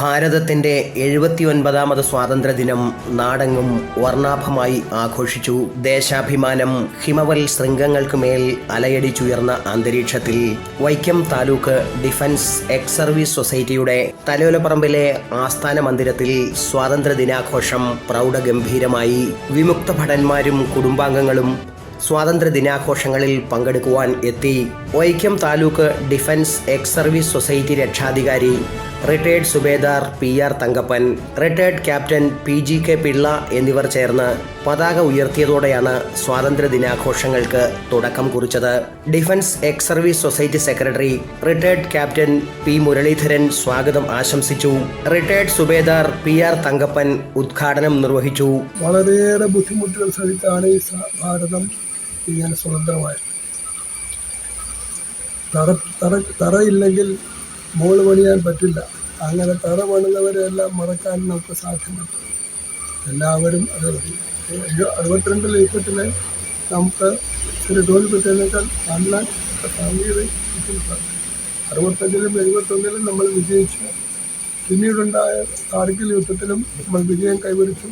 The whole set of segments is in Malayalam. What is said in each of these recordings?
ഭാരതത്തിന്റെ എഴുപത്തിയൊൻപതാമത് സ്വാതന്ത്ര്യദിനം നാടെങ്ങും വർണാഭമായി ആഘോഷിച്ചു. ദേശാഭിമാനം ഹിമവൽ ശൃംഗങ്ങൾക്ക് മേൽ അലയടിച്ചുയർന്ന അന്തരീക്ഷത്തിൽ Vaikom taluk defence ex service സൊസൈറ്റിയുടെ തലോലപ്പറമ്പിലെ ആസ്ഥാന മന്ദിരത്തിൽ സ്വാതന്ത്ര്യ ദിനാഘോഷം പ്രൗഢഗംഭീരമായി. വിമുക്ത ഭടന്മാരും കുടുംബാംഗങ്ങളും സ്വാതന്ത്ര്യ ദിനാഘോഷങ്ങളിൽ പങ്കെടുക്കുവാൻ എത്തി. Vaikom taluk defence ex service society രക്ഷാധികാരി retired subedar P R Thankappan retired captain P G K Pillai എന്നിവർ ചേർന്ന് പതാക ഉയർത്തിയതോടെയാണ് സ്വാതന്ത്ര്യ ദിനാഘോഷങ്ങൾക്ക് തുടക്കം കുറിച്ചത്. Defence ex service society secretary retired captain P Muraleedharan സ്വാഗതം ആശംസിച്ചു. Retired subedar P R Thankappan ഉദ്ഘാടനം നിർവഹിച്ചു. വളരെയേറെ ബുദ്ധിമുട്ടുകൾ സഹിച്ചാണ് ഈ ഭാരതം ഇങ്ങനെ സ്വതന്ത്രമായത്. തറ തറ തറയില്ലെങ്കിൽ മോൾ പണിയാൻ പറ്റില്ല. അങ്ങനെ തറ എല്ലാം മറക്കാൻ നമുക്ക് സാധ്യമല്ല എല്ലാവരും അത് അറുപത്തിരണ്ട് യുദ്ധത്തിലെ നമുക്ക് ഒരു ജോലി പറ്റിയതിനേക്കാൾ നല്ല സാങ്കേതിക അറുപത്തഞ്ചിലും എഴുപത്തൊന്നിലും നമ്മൾ വിജയിച്ചു. പിന്നീടുണ്ടായ കാർഗിൽ യുദ്ധത്തിലും നമ്മൾ വിജയം കൈവരിച്ചു.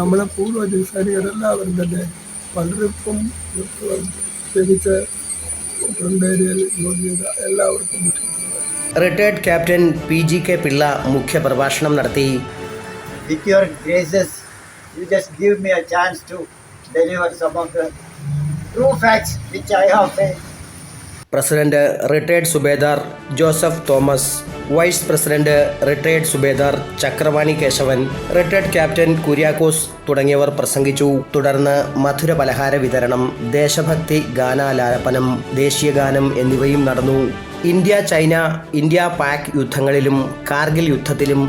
നമ്മളെ പൂർവ സൈനികരെല്ലാവരും തന്നെ പലർക്കും പ്രത്യേകിച്ച് ഫ്രണ്ട് ഏരിയയിൽ ജോലി ചെയ്ത എല്ലാവർക്കും ബുദ്ധിമുട്ടുണ്ട് retired captain P G K Pillai മുഖ്യപ്രഭാഷണം നടത്തി. Me a chance to deliver some of the true facts which I have faced. President retired Subedar Joseph Thomas vice president retired Subedar Chakravani Keshavan retired captain Kuriakose തുടങ്ങിയവർ പ്രസംഗിച്ചു. തുടർന്ന് മധുര പലഹാര വിതരണം ദേശഭക്തി ഗാനാലാപനം ദേശീയഗാനം എന്നിവയും നടന്നു. ഇന്ത്യ ചൈന ഇന്ത്യ പാക് യുദ്ധങ്ങളിലും കാർഗിൽ യുദ്ധത്തിലും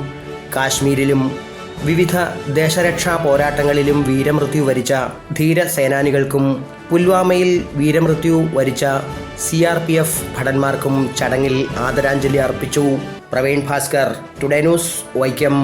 കാശ്മീരിലും വിവിധ ദേശരക്ഷാ പോരാട്ടങ്ങളിലും വീരമൃത്യു വരിച്ച ധീരസേനാനികൾക്കും പുൽവാമയിൽ വീരമൃത്യു വരിച്ച സി ആർ പി എഫ് ഭടന്മാർക്കും ചടങ്ങിൽ ആദരാഞ്ജലി അർപ്പിച്ചു. Praveen Bhaskar today news Vaikom.